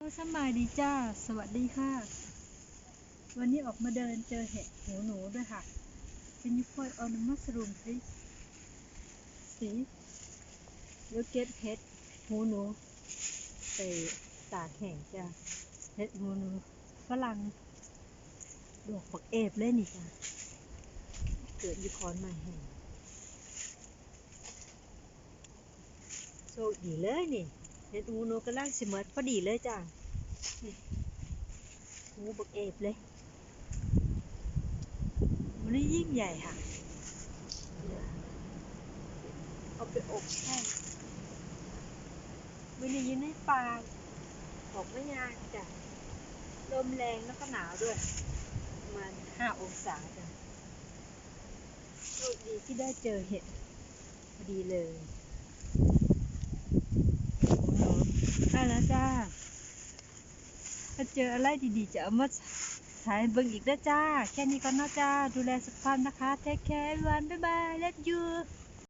สำบายดีจ้า สวัสดีค่ะ วันนี้ออกมาเดินเจอเห็ดหูหนูด้วยค่ะ Can you point on the mushroom please see you get เห็ดหูหนูไปตากแห้งจ้าเห็ดหูหนูฝรั่งดอกปักเอฟเลยนี่จ้าเกิดยูคอนใหม่แห่งโชคดีเลยนี่ เห็ดหูหนูกำลังสิเมดพอดีเลยจ้านี่หูบักเอฟเลย มันนี่ยิ่งใหญ่ค่ะ เอาไปอบแห้งมันนี่ยินในป่าออกไม่ยากจ้ะลมแรงแล้วก็หนาวด้วย ประมาณห้าองศาจ้ะโชคดีที่ได้เจอเห็ดพอดีเลย ได้แล้วจ้าถ้าเจออะไรดีๆจะเอามาใช้เบิ่งอีกนะจ้า แค่นี้ก่อนนาะจ้า ดูแลสุขภาพนะคะ เทคแคร์วัน บ๊ายบาย เล o ยู